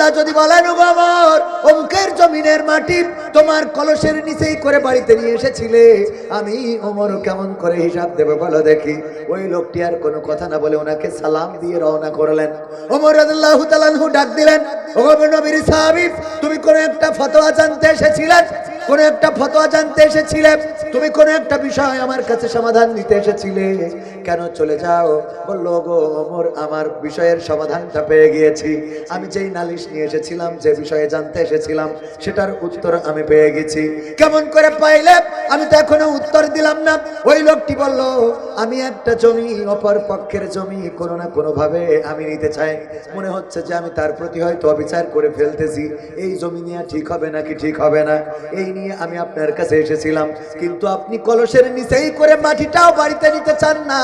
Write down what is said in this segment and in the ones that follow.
আল্লাহ যদি বলেন, "ওগো আমার অমুকের জমিনের মাটি তোমার কলসের নিচেই করে বাড়িতে নিয়ে এসেছিলে, আমি ওমর কেমন করে হিসাব দেবে বলো দেখি? ওই লোকটি আর কোনো কথা না বলে ওনাকে সালাম দিয়ে রওনা করলেন। ওমর রাজু তালানহু ডাক দিলেন, ওগো নবীর সাহাবী তুমি কোনো একটা ফতোয়া জানতে এসেছিলেন কোন একটা ফতোয়া জানতে এসেছিলে? তুমি কোন একটা বিষয় আমার কাছে সমাধান দিতে এসেছিলে? কেন চলে যাও? বলল গো ওমর আমার বিষয়ের সমাধানটা পেয়ে গিয়েছি। আমি যেই নালিশ নিয়ে এসেছিলাম, যে বিষয়ে জানতে এসেছিলাম, সেটার উত্তর আমি পেয়ে গেছি। কেমন করে পাইলে? আমি তো এখনও উত্তর দিলাম না। ওই লোকটি বলল, আমি একটা জমি, অপর পক্ষের জমি কোনো না কোনোভাবে আমি নিতে চাই। মনে হচ্ছে যে আমি তার প্রতি হয়তো অবিচার করে ফেলতেছি। এই জমি নিয়ে ঠিক হবে নাকি ঠিক হবে না? এই নিয়ে আমি আপনার কাছে এসেছিলাম। কিন্তু আপনি কলসের নিচেই করে মাটিটাও বাড়িতে নিতে চান না।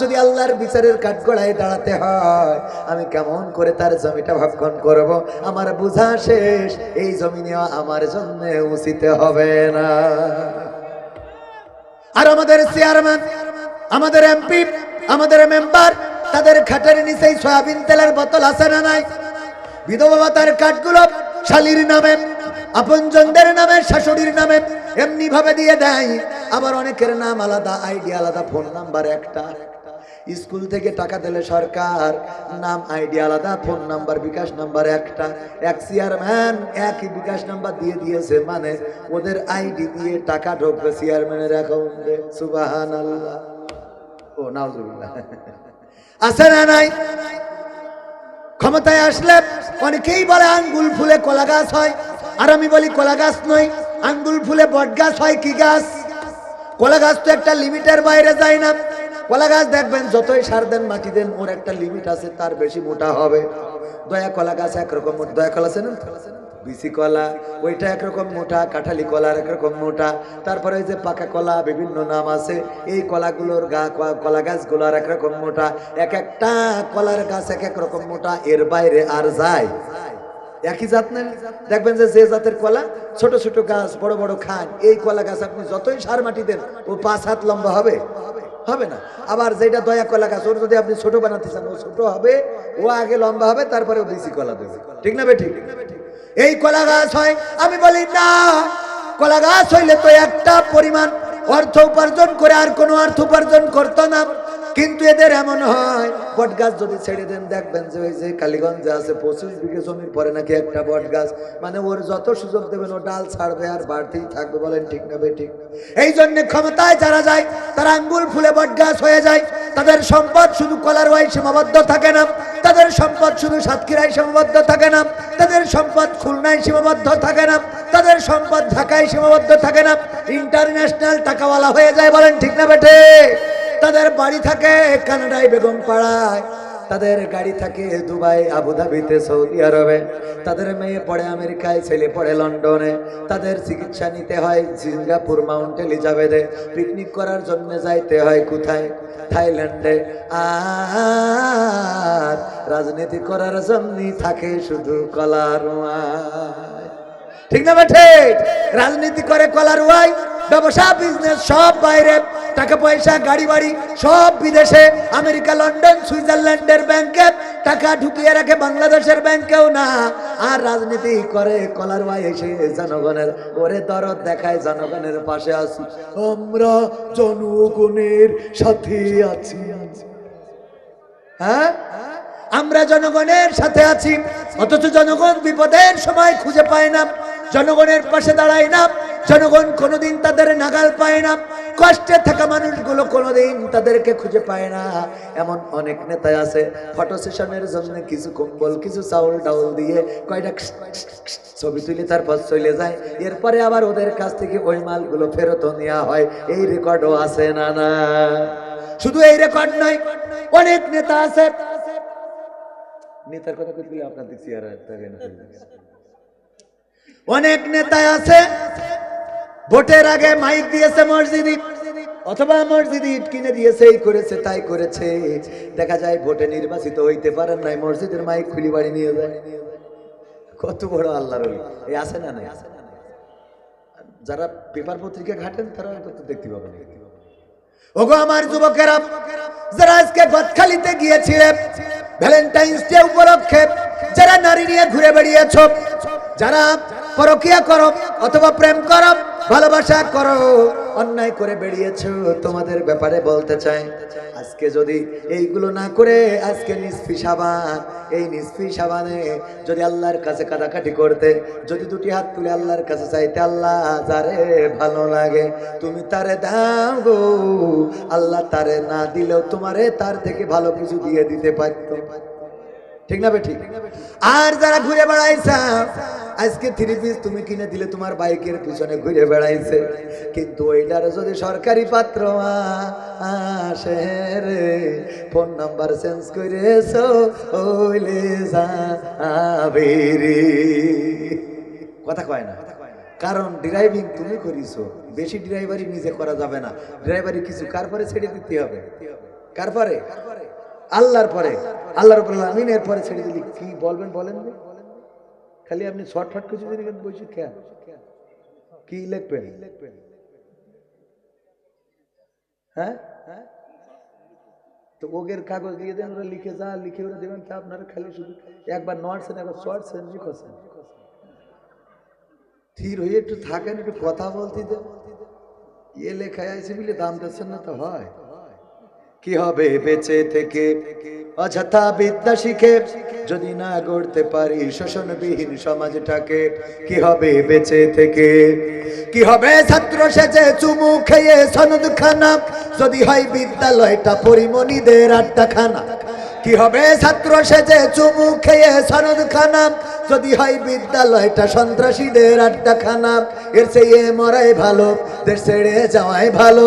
যদি আল্লাহর বিচারের কাঠগড়ায় দাঁড়াতে হয়, আমি কেমন করে তার জমিটা ভাবক্ষণ করব? আমার বোঝা শেষ। এই জমি নেওয়া আমার জন্য উচিত হবে না। আর আমাদের চেয়ারম্যান, আমাদের এমপি, আমাদের মেম্বার, তাদের খাটের নিচেই সয়াবিন তেলের বোতল আছে না নাই? বিধবা ভাতার কাঠগুলো শালির নামে আপনজনদের নামে, শাশুড়ির নামে এমনি ভাবে দিয়ে দেয়। আবার অনেকের নাম আলাদা, আইডি আলাদা, ফোন নাম্বার একটা। স্কুল থেকে টাকা দিলে সরকার, নাম, আইডি আলাদা, ফোন নাম্বার, বিকাশ নাম্বার একটা। এক চেয়ারম্যান একই বিকাশ নাম্বার দিয়ে দিয়েছে মানে ওদের আইডি দিয়ে টাকা ঢুকবে চেয়ারম্যানের অ্যাকাউন্টে। সুবাহান আল্লাহ ও, নাউজুবিল্লাহ। আছে না নাই? ক্ষমতায় আসলে অনেকেই বলে আঙ্গুল ফুলে কলা গাছ হয়। আর আমি বলি কলা গাছ নয়, আঙ্গুল ফুলে বট গাছ হয় কি গাছ? কলা গাছ তো একটা লিমিটের বাইরে যায় না। কলা গাছ দেখবেন, যতই সার দেন, মাটি দেন, ওর একটা লিমিট আছে, তার বেশি মোটা হবে। দয়া কলা গাছ একরকম। দয়া কলা আছে না বিসি কলা, ওইটা একরকম মোটা, কাঁঠালি কলার একরকম মোটা। তারপরে ওই যে পাকা কলা, বিভিন্ন নাম আছে। এই কলাগুলোর গা কলা গাছগুলোর একরকম মোটা। এক একটা কলার গাছ এক এক রকম মোটা, এর বাইরে আর যায়। একই জাত নেন দেখবেন যে যে জাতের কলা, ছোট ছোট গাছ, বড় বড় খান, এই কলা গাছ আপনি যতই সার মাটি দেন ও পাঁচ হাত লম্বা হবে। হবে না। আবার যেটা দয়া কলা গাছ, ওর যদি আপনি ছোট বানাতে চান, ও ছোট হবে, ও আগে লম্বা হবে, তারপরে ও বেশি কলা দেবে। ঠিক না বে ঠিক এই কলা গাছ হয়, আমি বলি না। কলা গাছ হইলে তো একটা পরিমাণ অর্থ উপার্জন করে, আর কোনো অর্থ উপার্জন করতো না। কিন্তু এদের এমন হয় বট গাছ যদি ছেড়ে দেন, দেখবেন যে ওই যে কালীগঞ্জে আছে পঁচিশ বিঘে জমির পরে নাকি একটা বট গাছ মানে ওর যত সুযোগ দেবেন, ও ডাল ছাড়বে আর বাড়তেই থাকবে বলেন, ঠিক না ঠিক এই জন্য ক্ষমতায় যারা যায়, তারা আঙ্গুল ফুলে বট গাছ হয়ে যায়। তাদের সম্পদ শুধু কলার ওয়াই সীমাবদ্ধ থাকে না। তাদের সম্পদ শুধু সাতক্ষীরায় সীমাবদ্ধ থাকে না। তাদের সম্পদ খুলনায় সীমাবদ্ধ থাকে না। তাদের সম্পদ ঢাকায় সীমাবদ্ধ থাকে না। ইন্টারন্যাশনাল টাকাওয়ালা হয়ে যায় বলেন, ঠিক না বেটে তাদের বাড়ি থাকে কানাডায় বেগম পাড়ায়। তাদের গাড়ি থাকে দুবাই, আবুধাবিতে, সৌদি আরবে। তাদের মেয়ে পড়ে আমেরিকায়, ছেলে পড়ে লন্ডনে। তাদের চিকিৎসা নিতে হয় সিঙ্গাপুর মাউন্ট এলিজাবেথে। পিকনিক করার জন্য যাইতে হয় কোথায়? থাইল্যান্ডে। আর রাজনীতি করার জন্যই থাকে শুধু কলার ঠিক না বেঠে রাজনীতি করে কলার ওয়াই, ব্যবসা বিজনেস সব বাইরে। টাকা, পয়সা, গাড়ি, বাড়ি, সব বিদেশে। আমেরিকা, লন্ডন, সুইজারল্যান্ডের ব্যাংকে টাকা ঢুকিয়ে রাখে, বাংলাদেশের ব্যাংকেও না। আর রাজনীতি করে কলার ওয়াই এসে জনগণের ওরে দরদ দেখায়, জনগণের পাশে আছি। আমরা জনগণের সাথে আছি। হ্যাঁ? আমরা জনগণের সাথে আছি। অথচ জনগণ বিপদের সময় খুঁজে পায় না। জনগণের পাশে দাঁড়ায় না। জনগণ কোনোদিন তাদের নাগাল পায় না। কষ্টে থাকা মানুষগুলো কোনোদিন তাদেরকে খুঁজে পায় না। এমন অনেক নেতা আছে, ফটো সেশনের জন্য কিছু কম্বল, কিছু চাউল টাউল দিয়ে কয়টা ছবি তুলে, তারপর চলে যায়। এরপরে আবার ওদের কাছ থেকে ওই মালগুলো ফেরত নেওয়া হয়। এই রেকর্ডও আছে না না? শুধু এই রেকর্ড নয়, অনেক নেতা আছে। নেতার কথা আপনার দেখছি আর থাকে অনেক নেতা আছে, ভোটের আগে মাইক দিয়েছে মসজিদ, অথবা মসজিদ ইট কিনে দিয়েছে এই করেছে, তাই করেছে। দেখা যায় ভোটে নির্বাচিত হইতে পারেন নাই, মসজিদের মাইক খুলি বাড়ি নিয়ে যায়। কত বড় আল্লাহর। এই আছে না নাই? যারা পেপার পত্রিকা ঘাটেন, তারা দেখতে পাবেন। ওগো আমার যুবকেরা, যারা আজকে গদখালিতে গিয়েছিলে, ভ্যালেন্টাইন্স ডে উপলক্ষে, যারা নারী নিয়ে ঘুরে বেড়িয়েছ, যারা পরকিয়া করো, অথবা প্রেম করো, ভালোবাসা করো। অন্যায় করে বেরিয়েছো, তোমাদের ব্যাপারে বলতে চাই। আজকে যদি এইগুলো না করে, আজকে নিষ্ফি সাবান। এই নিষ্ফি সাবানে যদি আল্লাহর কাছে কাটাকাটি করতে, যদি দুটি হাত তুলে আল্লাহর কাছে চাইতে আল্লাহ যারে ভালো লাগে, তুমি তারে দাও আল্লাহ তারে না দিলেও তোমারে তার থেকে ভালো কিছু দিয়ে দিতে পারতো। ঠিক না বে ঠিক? আর যারা ঘুরে বেড়াইছা আজকে থ্রি পিস তুমি কিনে দিলে তোমার বাইকের পিছনে ঘুরে বেড়াইছে। কিন্তু ওইটার যদি সরকারি পাত্র আসে রে ফোন নাম্বার চেঞ্জ করেছ কথা কয় না। কারণ ড্রাইভিং তুমি করিছো, বেশি ড্রাইভারি নিজে করা যাবে না। ড্রাইভারি কিছু কার পরে ছেড়ে দিতে হবে? কার পরে? আল্লাহর পরে। আল্লাহর পরে আমিনের পরে ছেড়ে দিলি। কি বলবেন, বলেন? খালি আপনি শর্টফট কিছু দিন বলছি খেয়া কি লিখবেন হ্যাঁ? তো ওগের কাগজ দিয়ে দেন, ওরা লিখে যা লিখে ওরা দেবেন, তা আপনারা খালি শুধু একবার নড়ছেন একবার শর্টছেন লিখছেন স্থির হয়ে একটু থাকেন, একটু কথা বলতে দেন। ইয়ে লেখায় আছে বলে দাম দিচ্ছেন না তো হয়। কি হবে বেঁচে থেকে? অযথা বিদ্যা শিখে যদি না গড়তে পারি শোষণবিহীন সমাজটাকে কি হবে বেঁচে থেকে? কি হবে ছাত্র সেজে চুমু খেয়ে সনদ খানা যদি হয় বিদ্যালয়টা পরিমণিদের আড্ডা খানা কি হবে ছাত্র সেজে চুমু খেয়ে সনদ খানা যদি হয় বিদ্যালয়টা সন্ত্রাসীদের আড্ডা খানা এর চেয়ে মরাই ভালো, দেশ ছেড়ে যাওয়াই ভালো।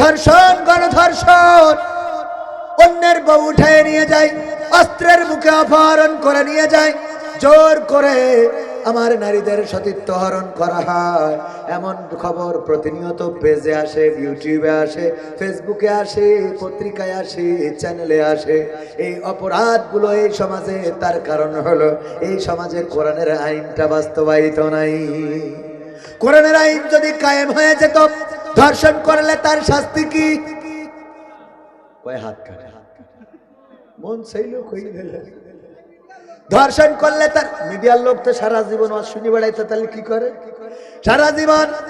ধর্ষণ, গণধর্ষণ। অন্যের বউ উঠে নিয়ে যায়, অস্ত্রের মুখে অপহরণ করে নিয়ে যায়। জোর করে আমার নারীদের সতীত্ব হরণ করা হয়। এমন খবর প্রতিনিয়ত পেজে আসে, ইউটিউবে আসে, ফেসবুকে আসে, পত্রিকায় আসে, চ্যানেলে আসে। এই অপরাধগুলো এই সমাজে, তার কারণ হলো, এই সমাজে কোরআনের আইনটা বাস্তবায়িত নাই। কোরআনের আইন যদি কায়েম হয়ে যেত ধর্ষণ করলে তার শাস্তি কি? হাত কাটে। মন হয়ে গেলে? ধর্ষণ করলে তার মিডিয়ার লোক তো সারা জীবন শুনি বেড়াইতে, তাহলে কি করে? সারা জীবন